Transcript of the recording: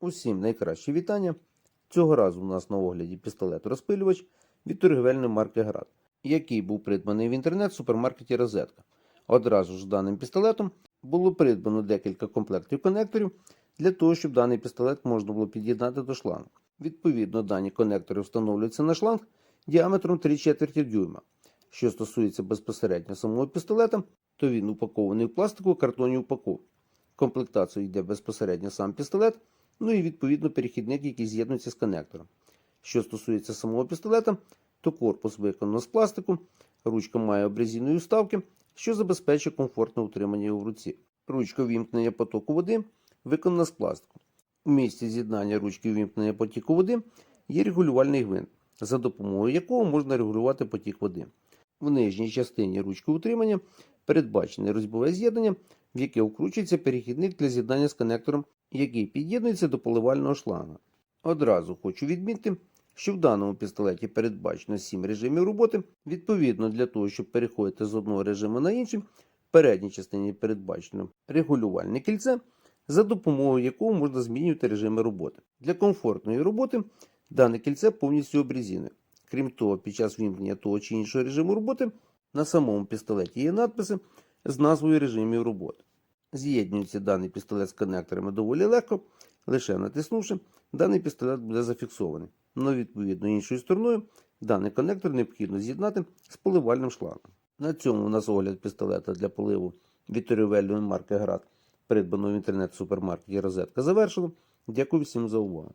Усім найкраще вітання. Цього разу у нас на огляді пістолет розпилювач від торгівельної марки Град, який був придбаний в інтернет супермаркеті Розетка. Одразу ж даним пістолетом було придбано декілька комплектів конекторів для того, щоб даний пістолет можна було під'єднати до шлангу. Відповідно, дані конектори встановлюються на шланг діаметром 3 четверті дюйма. Що стосується безпосередньо самого пістолета, то він упакований в пластикову картонні упаковку. Комплектацію йде безпосередньо сам пістолет, ну і відповідно перехідник, який з'єднується з коннектором. Що стосується самого пістолета, то корпус виконано з пластику, ручка має обрезінної вставки, що забезпечує комфортне утримання його в руці. Ручка вімкнення потоку води виконана з пластику. У місці з'єднання ручки вімкнення потоку води є регулювальний гвинт, за допомогою якого можна регулювати потік води. В нижній частині ручки утримання передбачене розьбове з'єднання, в яке вкручується перехідник для з'єднання з конектором, який під'єднується до поливального шланга. Одразу хочу відмітити, що в даному пістолеті передбачено 7 режимів роботи. Відповідно, для того, щоб переходити з одного режиму на інший, в передній частині передбачено регулювальне кільце, за допомогою якого можна змінювати режими роботи. Для комфортної роботи дане кільце повністю обрізіне. Крім того, під час вімкнення того чи іншого режиму роботи на самому пістолеті є надписи з назвою режимів роботи. З'єднюється даний пістолет з коннекторами доволі легко, лише натиснувши, даний пістолет буде зафіксований. Но відповідно іншою стороною даний коннектор необхідно з'єднати з поливальним шлангом. На цьому у нас огляд пістолета для поливу від торгівельної марки Град, придбаного в інтернет-супермаркеті Розетка, завершено. Дякую всім за увагу.